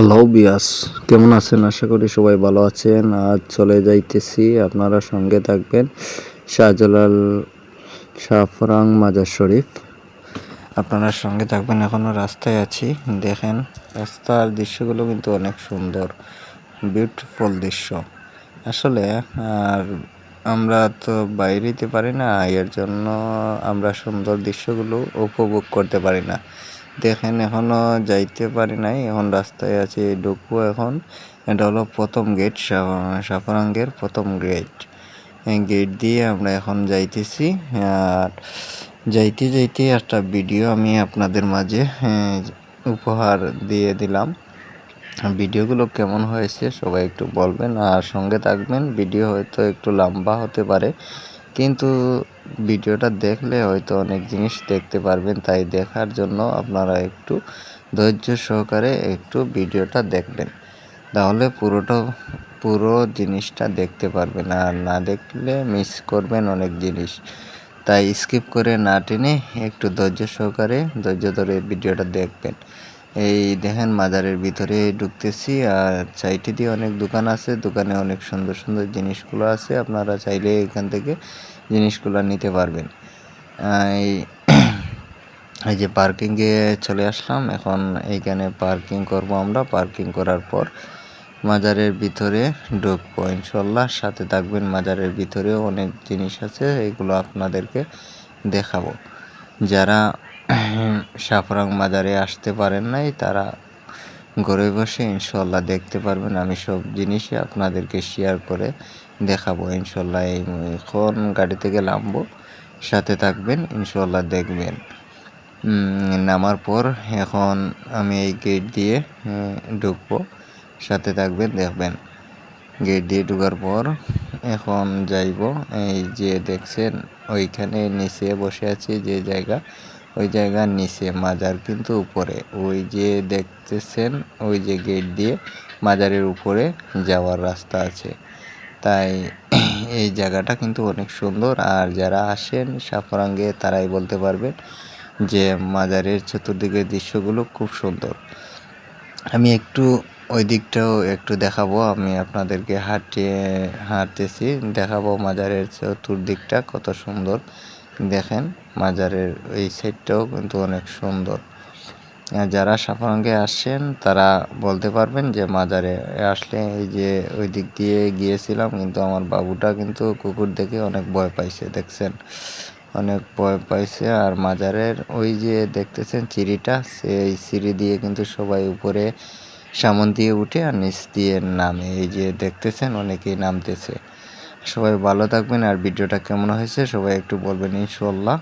Hello বিয়াস কেমন আছেন? আশা করি সবাই ভালো আছেন। আজ চলে যাইতেছি আপনারা সঙ্গে থাকবেন শাহজালাল শাহফরাং মাজার শরীফ। আপনারা সঙ্গে থাকবেন এখনও রাস্তায় আছি। দেখেন, রাস্তার দৃশ্যগুলো কিন্তু অনেক সুন্দর। বিউটিফুল দৃশ্য। আসলে, আর আমরা তো বাইরেতে পারি না, এর জন্য আমরা সুন্দর দৃশ্যগুলো উপভোগ করতে পারি না। দেখেন, এখনও যাইতে পারি নাই। এখন রাস্তায় আছি, ঢুকবো এখন। এটা হলো প্রথম গেট সাফারাঙ্গের প্রথম গেট গেট দিয়ে আমরা এখন যাইতেছি। আর যাইতে যাইতে একটা ভিডিও আমি আপনাদের মাঝে উপহার দিয়ে দিলাম। ভিডিওগুলো কেমন হয়েছে সবাই একটু বলবেন। আর সঙ্গে থাকবেন ভিডিও হয়তো একটু লম্বা হতে পারে। কিন্তু ভিডিওটা দেখলে হয়তো অনেক জিনিস দেখতে পারবেন, তাই দেখার জন্য আপনারা একটু ধৈর্য সহকারে একটু ভিডিওটা দেখবেন। তাহলে পুরোটা, পুরো জিনিসটা দেখতে পারবেন, আর না দেখলে মিস করবেন অনেক জিনিস। তাই স্কিপ করে না টেনে একটু ধৈর্য সহকারে, ধৈর্য ধরে ভিডিওটা দেখবেন। এই দেখেন মাজারের ভিতরে ঢুকতেছি, আর সাইডে দিয়ে অনেক দোকান আছে, দোকানে অনেক সুন্দর সুন্দর জিনিসগুলো আছে, আপনারা চাইলে এখান থেকে জিনিসগুলো নিতে পারবেন। এই এই যে পার্কিংয়ে চলে আসলাম। এখন এইখানে পার্কিং করব আমরা। পার্কিং করার পর মাজারের ভিতরে ঢুকবো ইনশাল্লাহ সাথে থাকবেন মাজারের ভিতরেও অনেক জিনিস আছে। এগুলো আপনাদেরকে দেখাবো। যারা সাফরাং মাজারে আসতে পারেন নাই, তারা ঘরে বসে ইনশাল্লাহ দেখতে পারবেন, আমি সব জিনিসই আপনাদেরকে শেয়ার করে দেখাবো। ইনশাল্লাহ এই এখন গাড়ি থেকে নামবো, সাথে থাকবেন, ইনশাল্লাহ দেখবেন। নামার পর এখন আমি এই গেট দিয়ে ঢুকবো, সাথে থাকবেন, দেখবেন। গেট দিয়ে ঢুকার পর এখন যাইব, এই যে দেখছেন, ওইখানে নিচে বসে আছি যে জায়গা। ওই জায়গার নিচে, মাজার কিন্তু উপরে। ওই যে দেখতেছেন, ওই যে গেট দিয়ে মাজারের উপরে যাওয়ার রাস্তা আছে। তাই এই জায়গাটা কিন্তু অনেক সুন্দর। আর যারা আসেন সাফরাঙ্গে, তারাই বলতে পারবেন যে মাজারের চতুর্দিকের দৃশ্যগুলো খুব সুন্দর। আমি একটু ওই দিকটাও একটু দেখাবো। আমি আপনাদেরকে হাঁটিয়ে, হাঁটতেছি। দেখাবো মাজারের চতুর্দিকটা কত সুন্দর। দেখেন, মাজারের এই সাইডটাও কিন্তু অনেক সুন্দর। যারা সাফারঙ্গে আসছেন, তারা বলতে পারবেন যে মাজারে আসলে এই যে ওই দিক দিয়ে গিয়েছিলাম, কিন্তু আমার বাবুটা কিন্তু কুকুর দেখে অনেক ভয় পাইছে, দেখছেন? অনেক ভয় পাইছে। আর মাজারের ওই যে দেখতেছেন সিঁড়িটা, সেই সিঁড়ি দিয়ে কিন্তু সবাই উপরে সামন দিয়ে উঠে আর নিচ দিয়ে নামে। এই যে দেখতেছেন, অনেকেই নামতেছে। সবাই ভালো থাকবেন আর ভিডিওটা কেমন হয়েছে সবাই একটু বলবেন ইনশাল্লাহ